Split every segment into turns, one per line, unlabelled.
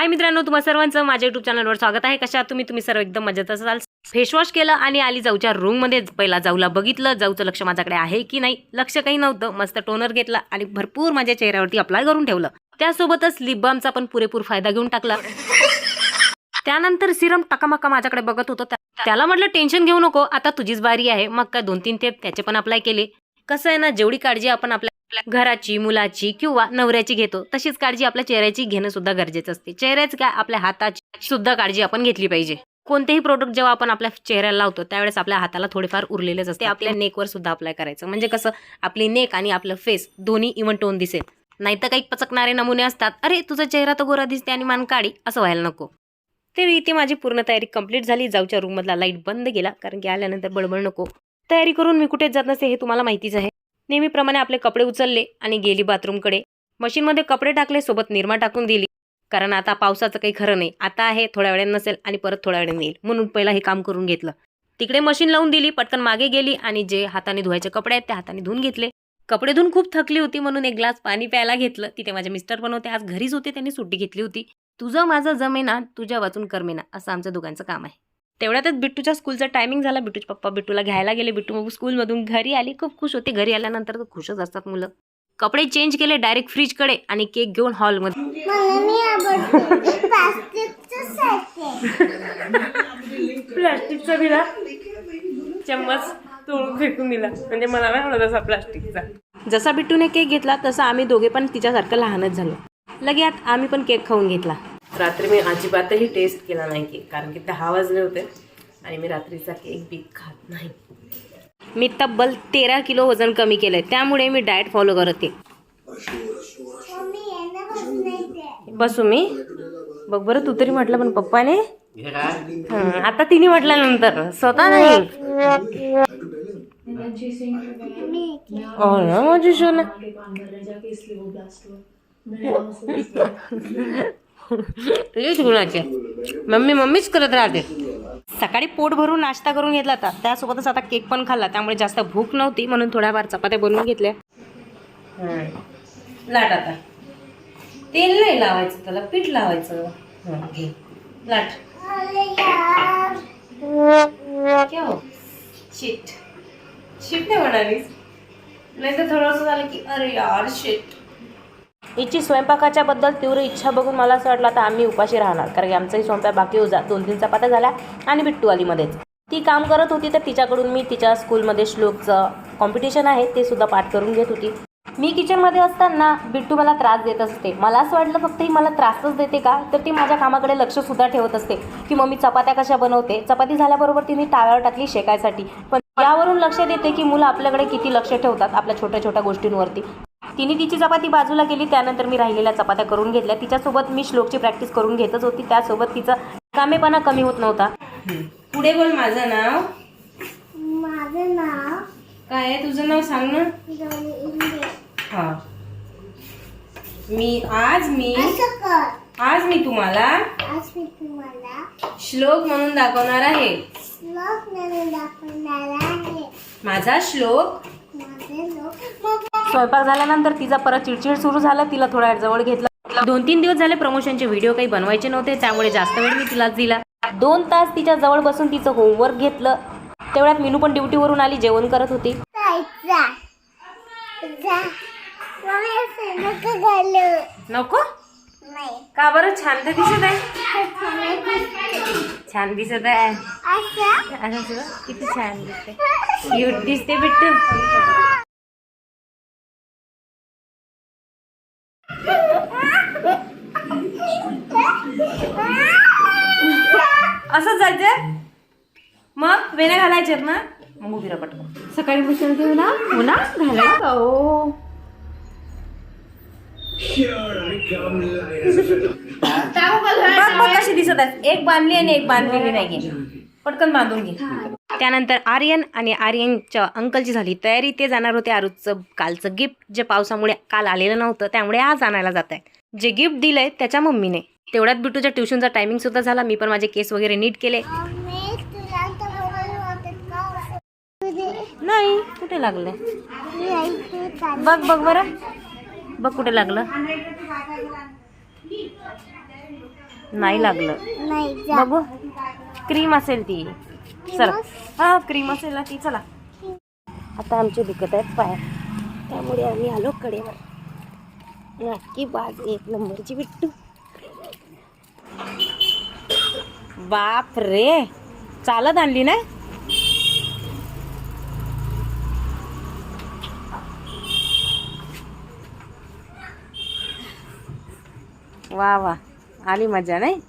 हाय मित्रांनो तुम्हा सर्वांचं माझ्या युट्यूब चॅनलवर स्वागत आहे. कशा तुम्ही? तुम्ही सर्व एकदम मजेत असाल. फेसवॉश केलं आणि आली जाऊच्या रूममध्ये पहिला जाऊला बघितलं. जाऊचं लक्ष माझ्याकडे आहे की नाही? लक्ष काही नव्हतं. मस्त टोनर घेतला आणि भरपूर माझ्या चेहऱ्यावरती अप्लाय करून ठेवलं. त्यासोबतच लिपबामचा पण पुरेपूर फायदा घेऊन टाकला. त्यानंतर सिरम टकामका माझ्याकडे बघत होतो. त्याला म्हटलं टेन्शन घेऊ नको. आता तुझीच बारी आहे. मग काय दोन तीन ते त्याचे पण अप्लाय केले. कसं आहे ना जेवढी काळजी आपण आपल्या घराची मुलाची किंवा नवऱ्याची घेतो तशीच काळजी आपल्या चेहऱ्याची घेणं सुद्धा गरजेचं असते. चेहऱ्याच काय आपल्या हाताची सुद्धा काळजी आपण घेतली पाहिजे. कोणतेही प्रोडक्ट जेव्हा आपण आपल्या चेहऱ्याला लावतो त्यावेळेस आपल्या हाताला थोडेफार उरलेलेच असते. आपल्या नेकवर सुद्धा अप्लाय करायचं. म्हणजे कसं आपली नेक आणि आपलं फेस दोन्ही इव्हन टोन दिसेल. नाही तर काही पचकणारे नमुने असतात अरे तुझा चेहरा तर गोरा दिसते आणि मान काळी असं व्हायला नको. तर इथे माझी पूर्ण तयारी कंप्लीट झाली. जाऊच्या रूममधला लाइट बंद गेला कारण की आल्यानंतर बडबड नको. तयारी करून मी कुठेच जात नसते हे तुम्हाला माहितीच आहे. नेहमीप्रमाणे आपले कपडे उचलले आणि गेली बाथरूमकडे. मशीनमध्ये कपडे टाकले सोबत निरमा टाकून दिली. कारण आता पावसाचं काही खरं नाही. आता आहे थोड्या वेळाने नसेल आणि परत थोड्या वेळाने येईल. म्हणून पहिला हे काम करून घेतलं. तिकडे मशीन लावून दिली पटकन मागे गेली आणि जे हाताने धुवायचे कपडे आहेत ते हाताने धुवून घेतले. कपडे धुवून खूप थकली होती म्हणून एक ग्लास पाणी प्यायला घेतलं. तिथे माझे मिस्टर पण होते. आज घरीच होते त्यांनी सुट्टी घेतली होती. तुझं माझं जमेना तुझ्या वाचून करमेना असं आमचं दोघांचं काम आहे. तेवढ्यातच बिट्टूच्या स्कूलचा टायमिंग झाला. बिट्टूचे पप्पा बिट्टूला घ्यायला गेले. बिट्टू मग स्कूलमधून घरी आली. खूप खुश होते. घरी आल्यानंतर तर खुशच असतात मुलं. कपडे चेंज केले डायरेक्ट फ्रीजकडे आणि केक घेऊन हॉलमध्ये
मला नाही आवडत प्लास्टिकचं साहित्य
प्लास्टिकचा दिला चम्मच तोडून फेकून दिला. म्हणजे मला नाही आवडत असा प्लास्टिकचा. जसा बिट्टूने केक घेतला तसा आम्ही दोघे पण तिच्यासारखं लहानच झालो. लगेच आम्ही पण केक खाऊन घेतला. रात्री मी अजिबातही टेस्ट केला नाही केक कारण की दहा वाजले होते आणि मी रात्रीचा केक बी खात नाही. मी तब्बल तेरा किलो वजन कमी केलंय. त्यामुळे मी डाएट फॉलो करते बसू मी? बघ बरं तू तरी म्हटलं पण पप्पाने? हं, आता तिने म्हटल्यानंतर. स्वतः नाही. हो ना माझी सोना लईच गुणाचे मम्मी मम्मीच करत राहते. सकाळी पोट भरून नाश्ता करून घेतला होता. त्यासोबतच आता केक पण खाल्ला. त्यामुळे जास्त भूक नव्हती म्हणून थोड्याफार चपात्या बनवून घेतल्या. हं. लाट आता. तेल नाही लावायचं त्याला पीठ लावायचं. हं, घे. लाट.
अरे यार
क्या हो? शिट शिट नाही म्हणालीस नाही तर थोडंसं झालं की अरे यार शिट हिची स्वयंपाकाच्या बद्दल तीव्र इच्छा बघून मला असं वाटलं आता आम्ही उपाशी राहणार. कारण की आमचाही स्वयंपाक बाकी होता दोन तीन चपात्या झाल्या आणि बिट्टू आली मध्येच. ती काम करत होती तर तिच्याकडून मी तिच्या स्कूलमध्ये श्लोकचं कॉम्पिटिशन आहे ते सुद्धा पाठ करून घेत होती. मी किचनमध्ये असताना बिट्टू मला त्रास देत असते. मला असं वाटलं फक्त ही मला त्रासच देते का? तर ती माझ्या कामाकडे लक्ष सुद्धा ठेवत असते. की मम्मी चपात्या कशा बनवते? चपाती झाल्याबरोबर तिने टाळ्यावर टाकली शेकायसाठी. पण यावरून लक्ष देते की मुलं आपल्याकडे किती लक्ष ठेवतात आपल्या छोट्या छोट्या गोष्टींवरती. तिने तिची चपाती बाजूला केली त्यानंतर मी राहिलेल्या चपात्या करून घेतल्या. तिच्यासोबत मी श्लोकची प्रॅक्टिस करून घेतच होती. त्यासोबत तिचा कामेपणा कमी होत नव्हता. पुढे बोल माझं नाव.
माझं नाव
काय आहे? तुझं नाव सांग ना. हा. मी आज मी आज मी तुम्हाला
आज मी तुम्हाला
श्लोक म्हणून दाखवणार आहे.
श्लोक नवीन दाखवणार आहे.
माझा श्लोक स्वयंपाक झाल्यानंतर तिचा परत चिडचिड सुरू झाला तिला थोड्या वेळ जवळ घेतलं. दोन तीन दिवस झाले प्रमोशनचे व्हिडिओ काही बनवायचे नव्हते त्यामुळे जास्त वेळ मी तिलाच दिला. दोन तास तिच्या जवळ बसून तिचं होमवर्क घेतलं. तेवढ्यात मीनू पण ड्युटीवरून आली जेवण करत होती.
नको?
का बरं? छान तर दिसत आहे.
छान दिसते.
आहे. किती छान दिसते दिसते बिट्टू. असंच जायचं मग वेण्या घालायच्यात ना? मग उभी पटकन.
सकाळी बसून घेऊ ना? हो. ना घालायला हो
कशी दिसत आहे. एक बांधली आणि एक बांधलेली नाहीये. पटकन बांधून घे. त्यानंतर आर्यन आणि आर्यनच्या अंकलची झाली तयारी. ते जाणार होते आरुजचं कालचं गिफ्ट जे पावसामुळे काल आलेलं नव्हतं त्यामुळे आज आणायला जात आहे जे गिफ्ट दिलंय त्याच्या मम्मीने. तेवढ्यात बिटूच्या ट्युशनचा टायमिंग सुद्धा झाला. मी पण माझे केस वगैरे नीट केले. नाही कुठे लागले बघ बघ बरं. बघ कुठे लागलं. नाही लागलं. बघू. क्रीम असेल ती. चला. हा क्रीम असेल ना ती चला. आता आमचे दुखत आहेत पाय. त्यामुळे आम्ही आलो कडेवर. नक्की बाज एक नंबरची बिट्टू. बाप रे चालत आणली ना? वा वा. आली मजा नाही?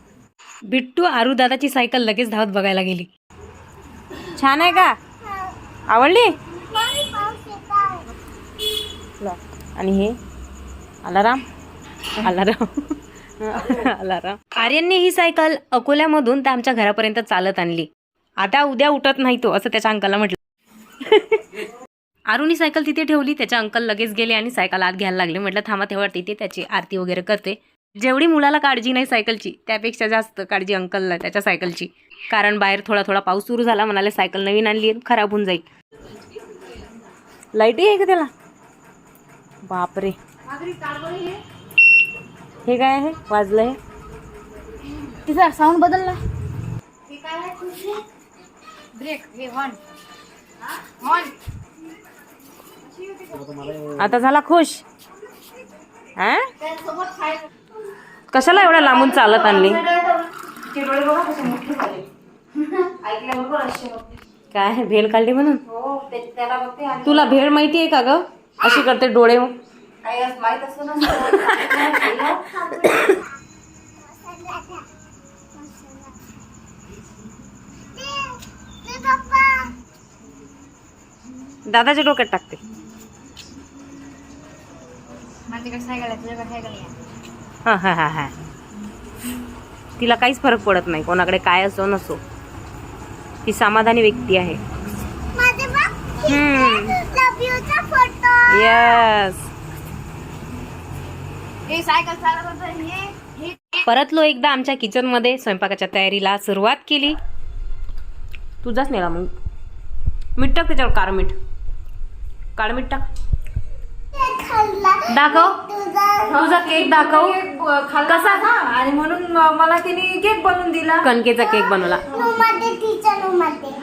बिट्टू आरू दादाची सायकल लगेच धावत बघायला गेली. छान आहे का? आवडली? आणि हे? अलाराम? अलाराम. अलाराम. आर्यनने ही सायकल अकोल्यामधून त्या आमच्या घरापर्यंत चालत आणली. आता उद्या उठत नाही तो असं त्याच्या अंकलला म्हटलं. आरुनी सायकल तिथे ठेवली त्याच्या अंकल लगेच गेले आणि सायकल आत घ्यायला लागले. म्हटलं थांबा तेव्हा तिथे त्याची आरती वगैरे करते. जेवढी मुलाला काळजी नाही सायकलची त्यापेक्षा जास्त काळजी अंकलला त्याच्या सायकलची. कारण बाहेर थोडा थोडा पाऊस सुरू झाला म्हणाले सायकल नवीन आणली आहे, खराब होऊन जाईल. लाईटही आहे का त्याला? बापरे. हे काय आहे? वाजलंय
तिचा साऊंड बदलला.
आता झाला खुश. हा? कशाला एवढ्या लांबून चालत आणली? काय भेळ काढली म्हणून? तुला भेळ माहिती आहे का ग? अशी करते डोळे. दादाच्या डोक्यात टाकते.
माझ्याकडे सायकल आहे तुझ्याकडे सायकल आहे
हा हा हा हा. तिला काहीच फरक पडत नाही कोणाकडे काय असो नसो. ती समाधानी व्यक्ती आहे.
माझे बघ
हम्म.
लव चा फोटो
यस
सायकल चालत होतं
परतलो एकदा आमच्या किचनमध्ये स्वयंपाकाच्या तयारीला सुरुवात केली. तुझाच नेला मग. मीठ टाक त्याच्यावर काळं मीठ. काळं मीठ टाक. दाखव.
तुझा
तुझा केक दाखव.
कसा? ना आणि म्हणून मला तिने केक बनवून दिला.
कणकेचा केक बनवला.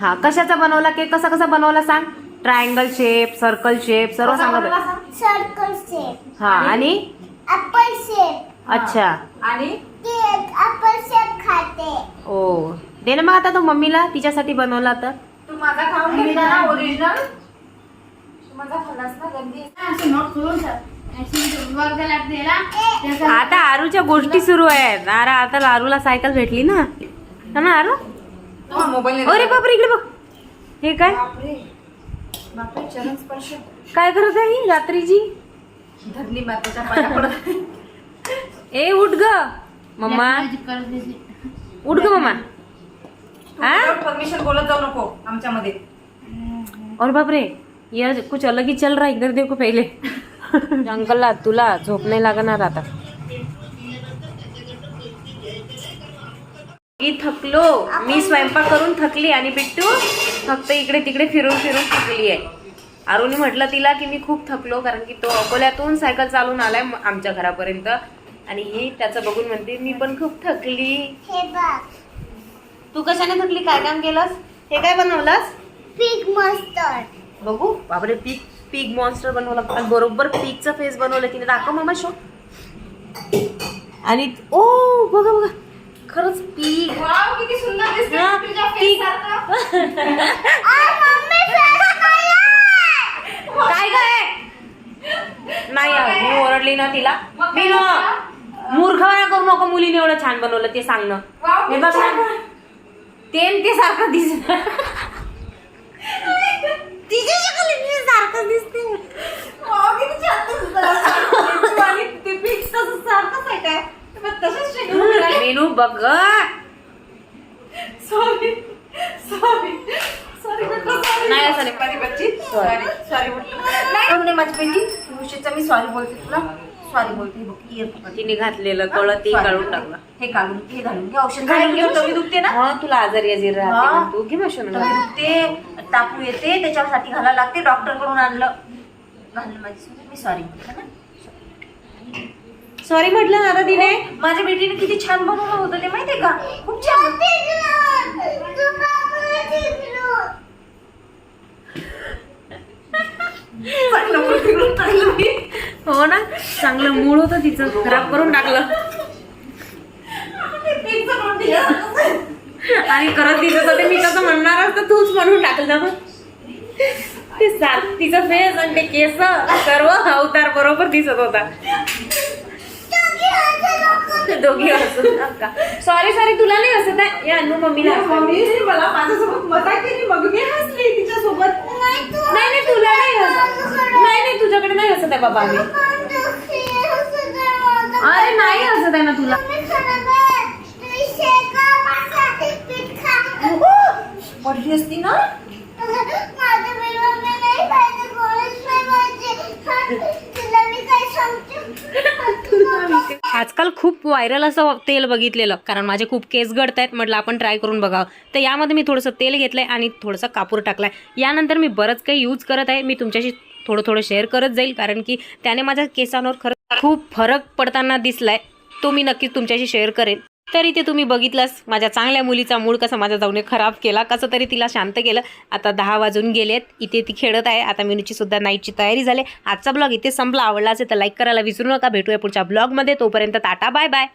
हा कशाचा बनवला केक? कसा कसा बनवला सांग. ट्रायंगल शेप सर्कल शेप सर्व सांगत.
सर्कल शेप
हा आणि?
ऍपल शेप
अच्छा.
आणि?
ती ऍपल शेप खाते.
ओ दे ना मग आता तो मम्मीला तिच्यासाठी बनवला तर.
तू माझा खाऊन घेतला ना ओरिजिनल
आता आरूच्या गोष्टी सुरू आहेत. अरे आता आरूला सायकल भेटली ना. हा ना आरू?
मोबाईल
अरे बापरे इकडे बघ. हे काय? काय करत आहे ही रात्रीची?
धरली
ए उठ ग. मम्मा. उठ ग मम्मा. हा
परमिशन बोलत जाऊ नको आमच्यामध्ये.
और बापरे. ये कुछ अलग ही चल रहा है इधर देखो पहिले। अंकलला तुला झोप नाही लागणार आता मी थकलो मी स्वयंपाक करून थकली आणि बिट्टू फक्त इकडे तिकडे फिरून फिरून थकली आहे. अरुणी म्हटलं तिला की मी खूप थकलो कारण की तो अकोल्यातून सायकल चालून आलाय आमच्या घरापर्यंत. आणि ही त्याचं बघून म्हणते मी पण खूप थकली.
हे
तू कशाने थकली? काय काम केलंस? हे काय बनवलंस?
मस्टर्ड
बघू. बापरे पीक पीक मॉन्स्टर बनवला आणि बरोबर पीकचं फेस बनवलं तिने. दाखव मामा शो आणि ओ बघा बघा. खरंच पीक
किती
काय काय नाही ओरडली ना तिला. मी मूर्खपणा करू नको मुलीने एवढं छान बनवलं ते सांगणं. हे बघ. ते सारखं दिसत तिच्या शकली सारखं दिसते
वाव, किती छान दिसतं. आणि ते पीठ तसं सारखंच आहे काय पण तसंच शेकून राहिले.
मेनू बघ
सॉरी सॉरी सॉरी सॉरी
नाही नाही.
माझी बच्ची सॉरी सॉरी माझी उशीचा मी सॉरी बोलते तुला. सॉरी बोलते बघ इयर.
तिने घातलेलं कळ ते. काढून टाकलं.
हे काढून हे घालून घे औषध घालून घे कमी दुखते ना?
हा? तुला आजारी आजारी राहते
हा.
तू घे मग शोनू.
कमी दुखते तापू येते त्याच्यासाठी घालायला लागते डॉक्टरकडून आणलं. घाललं माझी मी सॉरी
सॉरी म्हटलं ना आता तिने?
माझ्या बेटीने किती छान बनवलं होतं ते माहितीये का? खूप छान
तू बाबूला जिंकलो.
चांगलं मूड फिरून टाकलं मी
हो ना? चांगलं मूळ होतं तिचं. खराब करून टाकलं. आणि करत दिसत होते मी कसं म्हणणार तर तूच म्हणून टाकलं मग ते सात तिचं फेस आणि ते केस सर्व अवतार बरोबर दिसत होता.
दोघी
असत सॉरी सॉरी तुला नाही असत आहे? या अनु मम्मीला हसत
मला माझ्यासोबत मजा केली. मग मी हसली तिच्यासोबत.
नाही तू
नाही तुला नाही नाही नाही तुझ्याकडे नाही हसत आहे बाबा आम्ही. अरे नाही हसत आहे ना तुला.
पडली असती ना
माझं बिल मम्मी नाही पाहिजे कोणीच नाही पाहिजे हा, तुला मी काय सांगते
आजकाल खूप व्हायरल असं तेल बघितलेलं कारण माझे खूप केस गळत आहेत म्हटलं आपण ट्राय करून बघावं. तर यामध्ये मी थोडंसं तेल घेतलं आहे आणि थोडंसं कापूर टाकलाय. यानंतर मी बरंच काही यूज करत आहे. मी तुमच्याशी थोडं थोडं शेअर करत जाईल कारण की त्याने माझ्या केसांवर खरं खूप फरक पडताना दिसलाय. तो मी नक्कीच तुमच्याशी शेअर करेन. तर इथे तुम्ही बघितलंस. माझ्या चांगल्या मुलीचा मूड कसा माझा जाऊने खराब केला कसं तरी तिला शांत केलं. आता दहा वाजून गेलेत. इथे ती खेळत आहे. आता मिनूची सुद्धा नाईटची तयारी झाली. आजचा ब्लॉग इथे संपला. आवडला असेल तर लाईक करायला विसरू नका. भेटूया पुढच्या ब्लॉगमध्ये. तोपर्यंत टाटा बाय बाय.